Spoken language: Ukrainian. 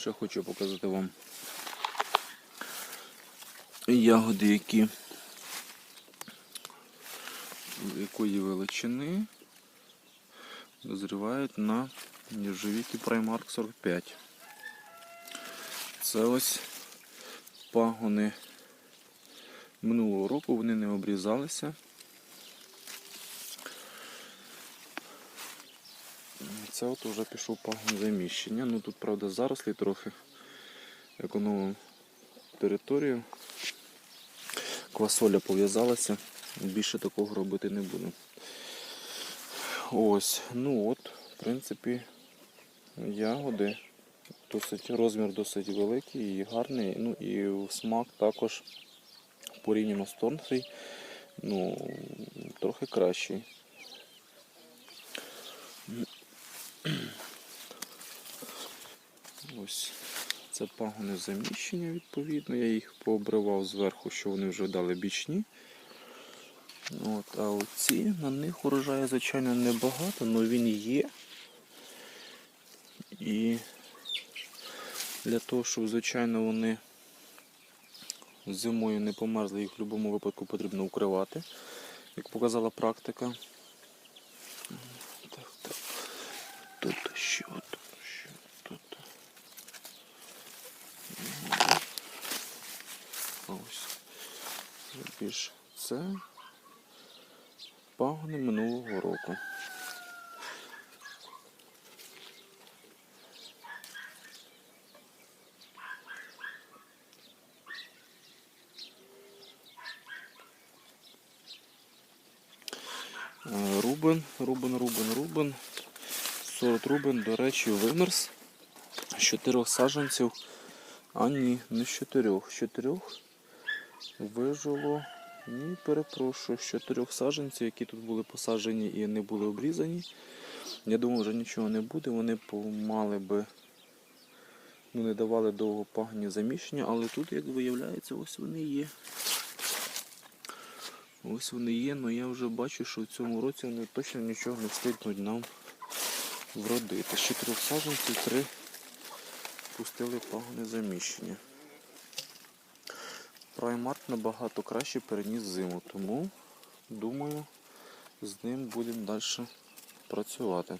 Ще хочу показати вам ягоди, які якої величини дозрівають на нержавійки Primark 45. Це ось пагони минулого року, вони не обрізалися. Це от вже пішов пагон заміщення. Ну тут, правда, зарослі трохи економив територію. Квасоля пов'язалася, більше такого робити не буду. Ось, ну от, в принципі, ягоди. Досить, розмір досить великий і гарний. Ну і смак також порівняно з Тонфрій, ну, трохи кращий. Ось це пагони заміщення, відповідно. Я їх пообривав зверху, що вони вже дали бічні. От, а оці на них урожаю, звичайно, небагато, але він є. І для того, щоб, звичайно, вони зимою не померзли, їх в будь-якому випадку потрібно укривати, як показала практика. Так, так. Тут що, тут що, тут. Ось. Більш це пагони минулого року. Е, Рубен, Рубен, Рубен, Рубен. Сорт Рубен, до речі, вимерз з чотирьох саджанців. А ні, не з чотирьох. З чотирьох вижило. Ні, перепрошую, з чотирьох саджанців, які тут були посаджені і не були обрізані. Я думаю, вже нічого не буде. Вони мали би ну, не давали довго пагні заміщення, але тут, як виявляється, ось вони є. Ось вони є, але я вже бачу, що в цьому році вони точно нічого не встигнуть нам вродити. З чотирьох саджанців три пустили пагони заміщення. Праймарк набагато краще переніс зиму, тому думаю, з ним будемо далі працювати.